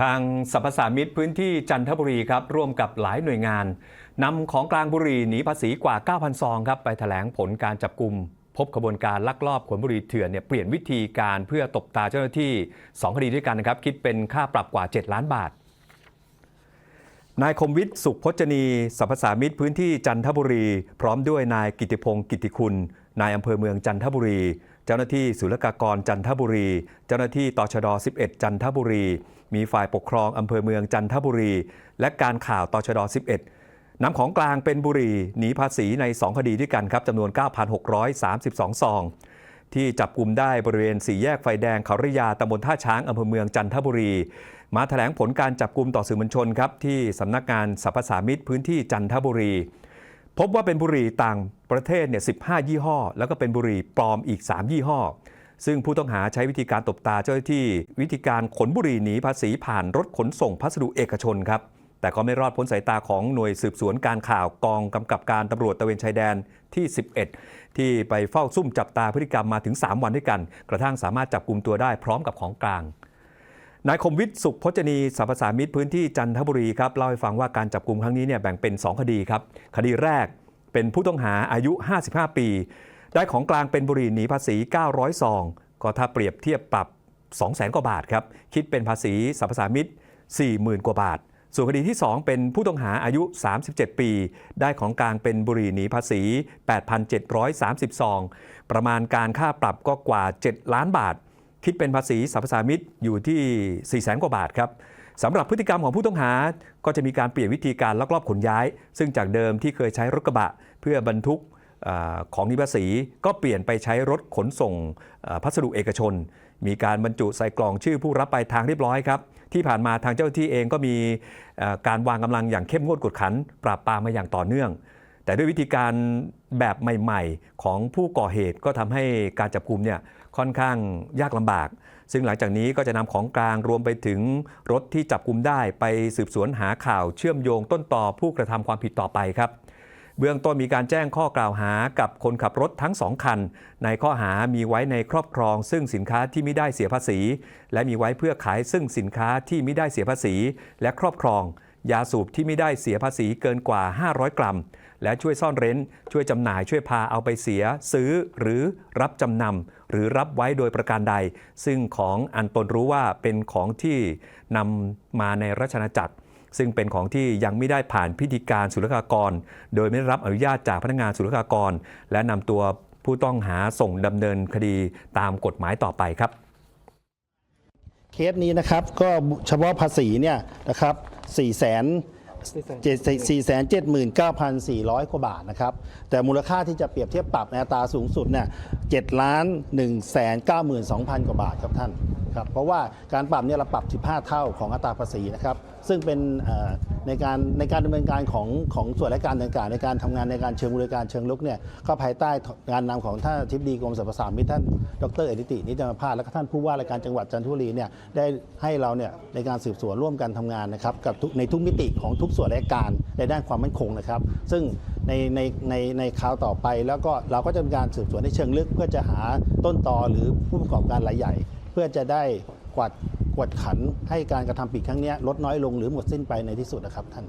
ทางสรรพสามิตพื้นที่จันทบุรีครับร่วมกับหลายหน่วยงานนำของกลางบุรีหนีภาษีกว่า 9,000 ซองครับไปแถลงผลการจับกลุ่ม พบขบวนการลักลอบขนบุหรีเถื่อนเนี่ยเปลี่ยนวิธีการเพื่อตบตาเจ้าหน้าที่ 2 คดีด้วยกันนะครับ คิดเป็นค่าปรับกว่า 7 ล้านบาท นายคมวิทย์สุขพจนีสรรพสามิตพื้นที่จันทบุรี พร้อมด้วยนายกิติพงศ์กิติคุณ นายอำเภอเมืองจันทบุรี เจ้าหน้าที่ศุลกากรจันทบุรี เจ้าหน้าที่ตชด 11 จันทบุรี มีฝ่ายปกครองอำเภอเมืองจันทบุรี และการข่าวตชด 11นำของกลางเป็นบุรีหนีภาษีใน 2 คดีด้วยกันครับจำนวน 9,632 ซอง ที่จับกลุ่มได้บริเวณสี่แยกไฟแดงเขาริยาตำบลท่าช้างอำเภอเมืองจันทบุรี มาแถลงผลการจับกลุ่มต่อสื่อมวลชนครับที่สำนักงานสรรพสามิตพื้นที่จันทบุรี พบว่าเป็นบุหรี่ต่างประเทศเนี่ย15 ยี่ห้อ แล้วก็เป็นบุหรี่ปลอมอีก 3 ยี่ห้อ ซึ่งผู้ต้องหาใช้วิธีการตบตาเจ้าหน้าที่ วิธีการขนบุหรี่หนีภาษีผ่านรถขนส่งพัสดุเอกชนครับ แต่ก็ไม่รอดพ้นสายตาของหน่วยสืบสวนการข่าวกองกำกับการตำรวจตะเวนชายแดนที่ 11 ที่ไปเฝ้าซุ่มจับตาพฤติกรรมมาถึง 3 วันด้วยกัน กระทั่งสามารถจับกลุ่มตัวได้พร้อมกับของกลาง นายคมวิทย์สุขพจนีสรรพสามิตรพื้นที่จันทบุรีครับเล่าให้ฟังว่าการจับกลุ่มครั้งนี้เนี่ยแบ่งเป็น 2 คดีครับ คดีแรกเป็นผู้ต้องหาอายุ 55 ปี ได้ของกลางเป็นบุหรี่หนีภาษี 900ซองก็ถ้าเปรียบเทียบปรับ 200,000 กว่าบาทครับคิดเป็นภาษีสรรพสามิตร 40,000 กว่าบาท ส่วนคดีที่ 2 เป็นผู้ต้องหาอายุ 37 ปี ได้ของกลางเป็นบุหรี่หนีภาษี 8,730ซองประมาณการค่าปรับก็กว่า 7 ล้านบาท คิดเป็นภาษีสรรพสามิตอยู่ที่4แสนกว่าบาทครับสำหรับพฤติกรรมของผู้ต้องหา ก็จะมีการเปลี่ยนวิธีการลักลอบขนย้าย ซึ่งจากเดิมที่เคยใช้รถกระบะ เพื่อบรรทุกอของนิภาษีก็เปลี่ยนไปใช้รถขนส่งพัสดุเอกชน มีการบรรจุใส่กล่องชื่อผู้รับปลายทางเรียบร้อยครับ ที่ผ่านมาทางเจ้าที่เองก็มีการวางกำลังอย่างเข้มงวดกดขัน ปราบปรามมาอย่างต่อเนื่อง แต่ด้วยวิธีการแบบใหม่ ๆ ของผู้ก่อเหตุก็ทำให้การจับกลุ่มเนี่ยค่อนข้างยากลำบาก ซึ่งหลังจากนี้ก็จะนำของกลางรวมไปถึงรถที่จับกลุ่มได้ไปสืบสวนหาข่าวเชื่อมโยงต้นต่อผู้กระทำความผิดต่อไปครับ เบื้องต้นมีการแจ้งข้อกล่าวหากับคนขับรถทั้งสองคัน ในข้อหามีไว้ในครอบครอง ซึ่งสินค้าที่ไม่ได้เสียภาษี และมีไว้เพื่อขายซึ่งสินค้าที่ไม่ได้เสียภาษี และครอบครอง ยาสูบที่ไม่ได้เสียภาษีเกินกว่า 500 กรัม และช่วยซ่อนเร้น ช่วยจำหน่ายช่วยพาเอาไปเสีย ซื้อหรือรับจำนำหรือรับไว้โดยประการใด ซึ่งของอันตนรู้ว่าเป็นของที่นำมาในราชอาณาจักร ซึ่งเป็นของที่ยังไม่ได้ผ่านพิธีการศุลกากร โดยไม่ได้รับอนุญาตจากพนักงานศุลกากร และนำตัวผู้ต้องหาส่งดำเนินคดีตามกฎหมายต่อไปครับ เคสนี้นะครับก็เฉพาะภาษีเนี่ยนะครับ 4แสน4แสน79,400 กว่าบาทนะครับ แต่มูลค่าที่จะเปรียบเทียบปรับในอัตราสูงสุดเนี่ย7ล้าน1แสน92,000 กว่าบาทครับท่าน ครับเพราะว่าการปรับเนี่ยเราปรับ 15 เท่าของอัตราภาษีนะครับซึ่งเป็นในการในการดำเนินการของของส่วนราชการต่างๆ ในการทำงานในการเชิงบริการเชิงลุกเนี่ยก็ภายใต้การนำของท่านอธิบดีกรมสรรพสามิตท่านดรเอดิตินิจามพาและท่านผู้ว่าราชการจังหวัดจันทบุรีเนี่ยได้ให้เราเนี่ยในการสืบสวนร่วมกันทำงานนะครับกับในทุกมิติของทุกส่วนราชการในด้านความมั่นคงนะครับ ซึ่งในในในในคราวต่อไป แล้วก็เราก็จะมีการสืบสวนในเชิงลึกเพื่อจะหาต้นตอหรือผู้ประกอบการรายใหญ่ เพื่อจะได้กวาดกวดขันให้การกระทำผิดครั้งนี้ลดน้อยลงหรือหมดสิ้นไปในที่สุดนะครับท่าน